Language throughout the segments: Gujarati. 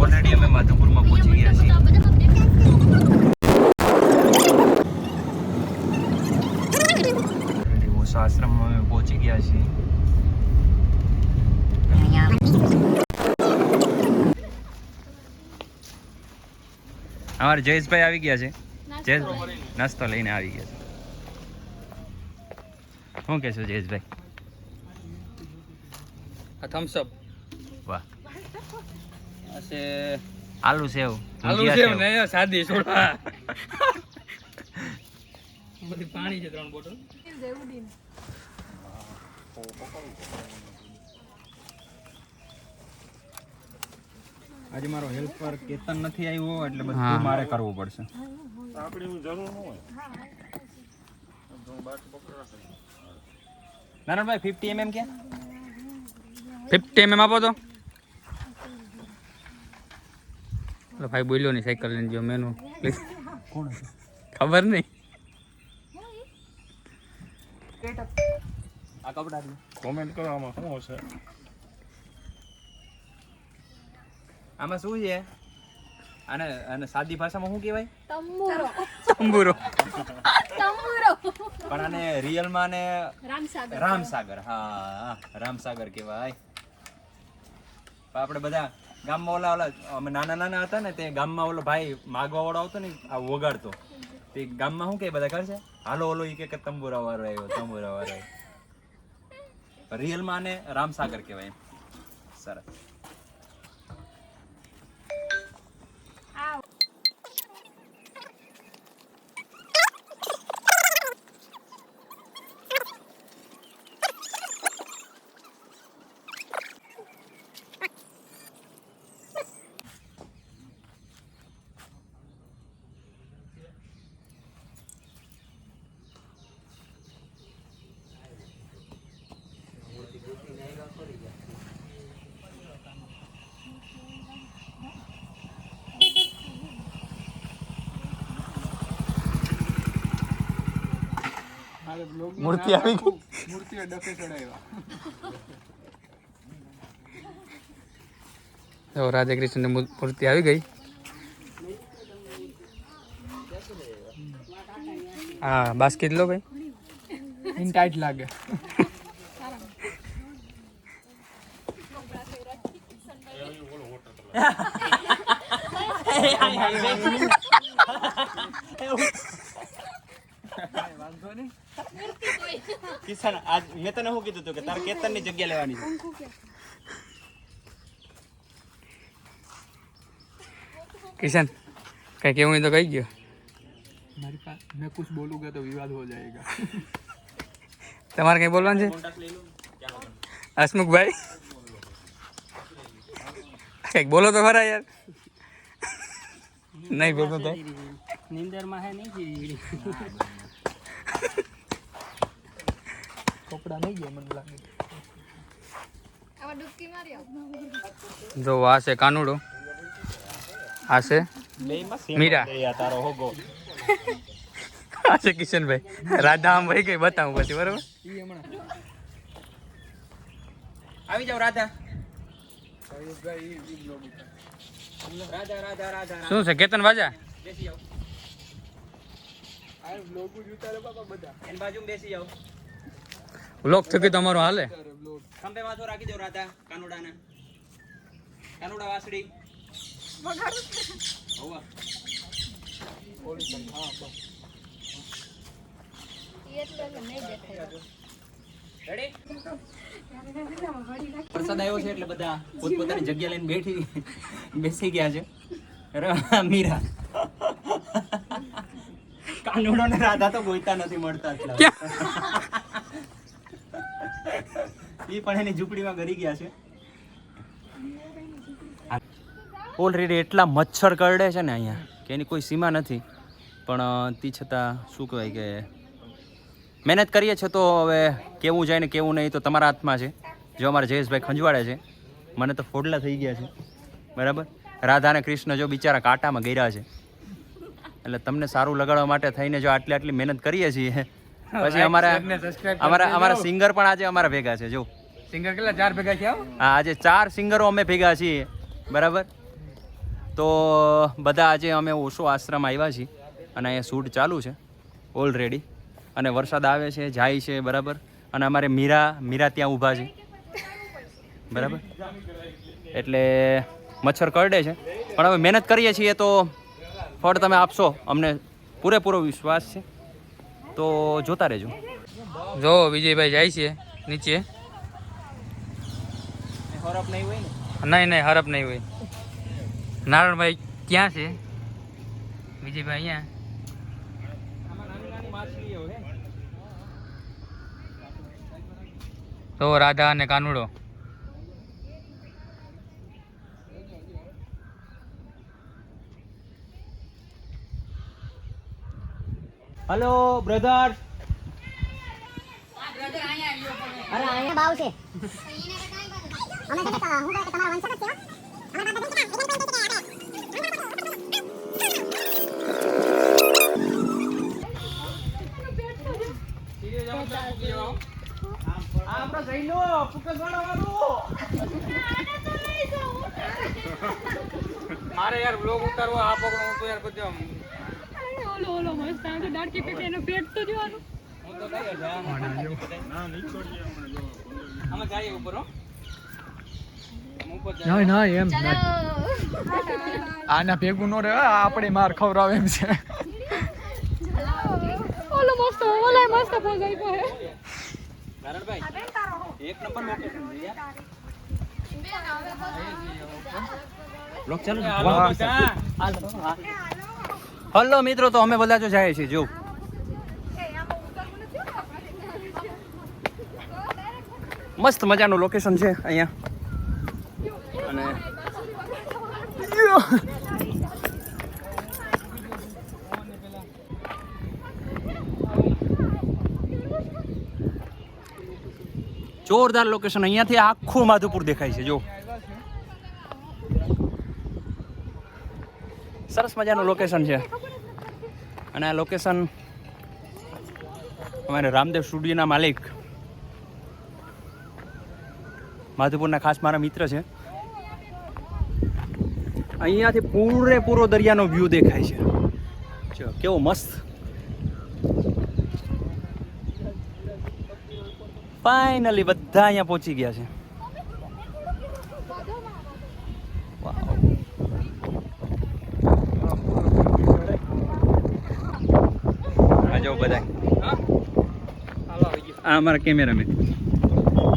ઓલરેડી અમે માધવપુરમાં પહોંચી ગયા છીએ. આશ્રમમાં અમે પહોંચી ગયા છીએ. અમારે જયેશભાઈ આવી ગયા છે. જયેશભાઈ નાસ્તો લઈને આવી ગયા છે. શું કહેશો જયેશભાઈ? થમ્સઅપ થમ્સ અપ વાહ. આલુ સેવ આલુ સેવ. ને સાદી છોડા બધી પાણી છે ત્રણ બોટલ. આજે મારો હેલ્પર કેતન નથી આવ્યો એટલે બધું મારે કરવું પડશે. નારાયણભાઈ ફિફ્ટી એમએમ કે ફિફ્ટી એમએમ આપો તો ઓલો ભાઈ બોલ્યો નહીં સાયકલ લઈને જો મેનુ. કોણ ખબર નહીં. આ કપડા કોમેન્ટ કરો આમાં શું હશે? આમાં શું છે? આને અને સાદી ભાષામાં શું કહેવાય? તંબુરો. તંબુરો. તંબુરો. પણ આને રિયલમાં ને રામસાગર. રામસાગર. હા રામસાગર કહેવાય. પણ આપણે બધા ગામમાં ઓલા ઓલા, અમે નાના નાના હતા ને, તે ગામમાં ઓલો ભાઈ માગવા વાળો આવતો ને, આ વગાડતો. તે ગામમાં શું કે બધા ખબર છે? હાલો, ઓલો ઈ કે તંબુરા વાળો આવ્યો, તંબુરા વાળો આવ્યો. રિયલમાં આને રામસાગર કહેવાય. સરસ. મૂર્તિ આવી ગઈ. મૂર્તિઓ ડકે ચડાવ્યા. તો રાધા કૃષ્ણની મૂર્તિ આવી ગઈ. હા બાસ્કેટ લો ભાઈ. ઇન ટાઈટ લાગે. વાંધો નહીં કિસાન આજ મેં તને શું કીધું હતું કે તારે કેતન ની જગ્યા લેવાની છે કિશન કઈ કેવું તો કહી ગયો મારી પાસે મેં કુછ બોલુંગા તો વિવાદ હો જાएगा તમારે કઈ બોલવાનું છે હસમુખભાઈ કઈક બોલો તો ખરા યાર નહીં બોલતો તો નિંદર માં હે નહીં કપડા નહીં ગયા મને લાગે. આવા ડૂબકી મારી જો આ છે કાનુડો. આ છે મીરા. તારો હોગો આ છે કિશનભાઈ. રાધા આમ ભાઈ ગઈ બતાવું પછી બરોબર? આવી જાવ રાધા. ભાઈ ઈ ઈ બ્લોગ ઉપર રાધા રાધા રાધા શું છે કેતન વાજા? બેસી જાવ આ બ્લોગ જ ઉતારે બાપા બધા એની બાજુ બેસી જાવ લોક થકી તમારો હાલે? ખંભે માથું રાખી દો રાધા કાનુડાને. કાનુડા વાસડી વરસાદ આવ્યો છે એટલે બધા પોતપોતાની જગ્યા લઈને બેઠી બેસી ગયા છે. મીરા. કાનુડો ને રાધા તો ગોઈતા નથી મળતા એટલા એ પણ એની ઝૂંપડીમાં ગરી ગયા છે. ઓલરેડી એટલા મચ્છર કરડે છે ને અહીંયા કે એની કોઈ સીમા નથી. પણ તે છતાં શું કહેવાય કે મહેનત કરીએ છીએ તો હવે કેવું જાય ને કેવું નહીં તો તમારા હાથમાં છે. જો અમારા જયેશભાઈ ખંજવાડે છે. મને તો ફોડલા થઈ ગયા છે. બરાબર? રાધા અને કૃષ્ણ જો બિચારા કાંટામાં ગયા છે. એટલે તમને સારું લગાડવા માટે થઈને જો આટલી આટલી મહેનત કરીએ છીએ પછી અમારા અમારા અમારા સિંગર પણ આજે અમારા ભેગા છે જો સિંગર કેટલા? ચાર ભેગા થયા હા? આજે ચાર સિંગરો અમે ભેગા છીએ બરાબર? તો બધા આજે અમે ઓશો આશ્રમ આવ્યા છીએ અને અહીંયા શૂટ ચાલુ છે ઓલરેડી અને વરસાદ આવે છે જાય છે બરાબર? અને અમારે મીરા મીરા ત્યાં ઊભા છે બરાબર? એટલે મચ્છર કરડે છે. પણ હવે મહેનત કરીએ છીએ તો ફળ તમે આપશો, અમને પૂરેપૂરો વિશ્વાસ છે. તો જોતા રહેજો. જો, વિજયભાઈ જાય છે, નીચે. નહીં નહીં હરપ નહીં હોય. નારાયણભાઈ ક્યાં છે? વિજયભાઈ અહીંયા. તો રાધા અને કાનુડો. હલો બ્રધર અરે અહીંયા બાવ છે. અમે તો હું કે તમારા વંશજ જ છે હો. અમે તો કહેતા મારે યાર બ્લોગ ઉતારવો આ પકડો હું તો યાર બધું ઓલો ઓલો મસ્ત આમ તો દાડકી પેટે એનો પેટ તો જોવાનું. આના ભેગું નો રે આપણે માર ખવડાવે એમ છે. ઓલો મસ્ત ઓલા મસ્ત આપ્યો એક નંબર લોકેશન છે. યાર બ્લોક ચાલુ હલો મિત્રો, તો અમે બધા જો જાય છીએ જો મસ્ત મજાનું લોકેશન છે અહીંયા. અને જોરદાર લોકેશન અહીંયાથી આખું માધુપુર દેખાય છે જો સરસ મજાનું લોકેશન છે. અને આ લોકેશન અમારે રામદેવ સ્ટુડિયોના માલિક માધુપુરના ખાસ મારા મિત્ર છે. અહીંયાથી પૂરેપૂરો દરિયાનો વ્યૂ દેખાય છે. કેવો મસ્ત. ફાઇનલી બધા અહીંયા પહોંચી ગયા છે. જો બધા આ અમારા કેમેરામેન.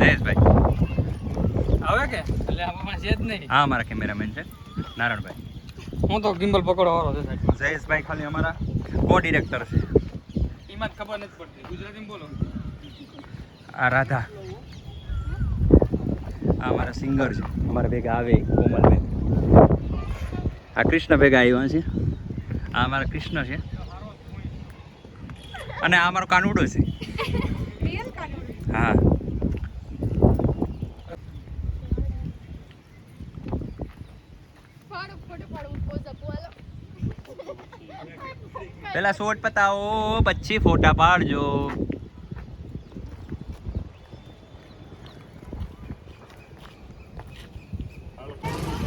જયેશભાઈ. આવે કે? એટલે આમાં છે જ નહીં. હા અમારા કેમેરામેન છે. નારાયણભાઈ હું તો ગિમ્બલ પકડવા વાળો છે જયેશભાઈ ખાલી અમારા કો ડિરેક્ટર છે. એમાં જ ખબર નથી પડતી. ગુજરાતીમાં બોલો. આ રાધા. આ અમારા સિંગર છે. અમારા ભેગા આવે કોમલબેન. આ કૃષ્ણ ભેગા આવ્યા છે. આ અમારા કૃષ્ણ છે. અને આ મારો કાનુડો છે. હા. પેલા શોટ પતાવો પછી ફોટા પાડજો.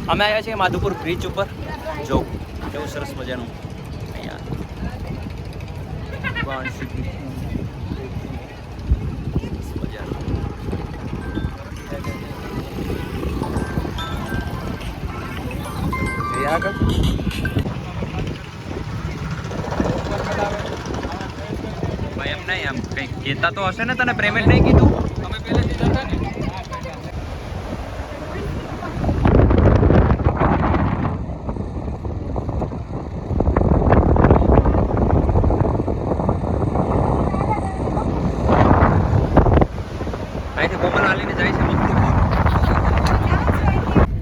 અમે આવ્યા છીએ માધુપુર બ્રિજ ઉપર. જો કેવું સરસ મજાનું. અહીંયા. ભગવાન શ્રી કૃષ્ણ. આગળ એમ નહીં એમ કંઈક કહેતા તો હશે ને તને પેમેન્ટ નહીં કીધું અમે પહેલેથી જતા ને અહીંથી કોમલ હાલીને જાય છે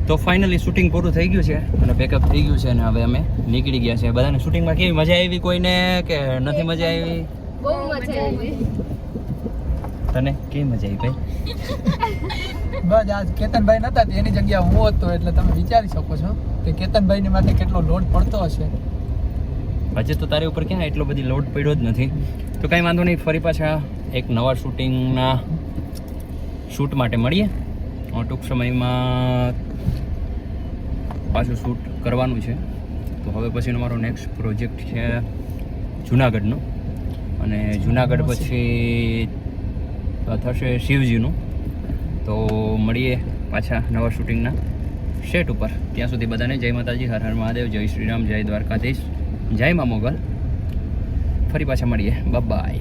તો ફાઇનલી શૂટિંગ પૂરું થઈ ગયું છે અને બેકઅપ થઈ ગયું છે અને હવે અમે નીકળી ગયા છે. બધાને શૂટિંગમાં કેવી મજા આવી કોઈને કે નથી મજા આવી? બહુ મજા આવી. તને કેવી મજા આવી ભાઈ? બસ આજ કેતનભાઈ નતા તો એની જગ્યા હું હતો એટલે તમે વિચારી શકો છો કે કેતનભાઈની માટે કેટલો લોડ પડતો હશે. હજે તો તારી ઉપર ક્યાં એટલો બધી લોડ પડ્યો જ નથી. તો કાંઈ વાંધો નહીં ફરી પાછા એક નવા શૂટિંગના શૂટ માટે મળીએ. ટૂંક સમયમાં પાછું શૂટ કરવાનું છે. તો હવે પછીનો મારો નેક્સ્ટ પ્રોજેક્ટ છે જુનાગઢનો. અને જુનાગઢ પછી થશે શિવજીનું. તો મળીએ પાછા નવા શૂટિંગના સેટ ઉપર. ત્યાં સુધી બધાને જય માતાજી હર હર મહાદેવ જય શ્રી રામ જય દ્વારકાધીશ જય મા મોગલ. ફરી પાછા મળીએ. બાય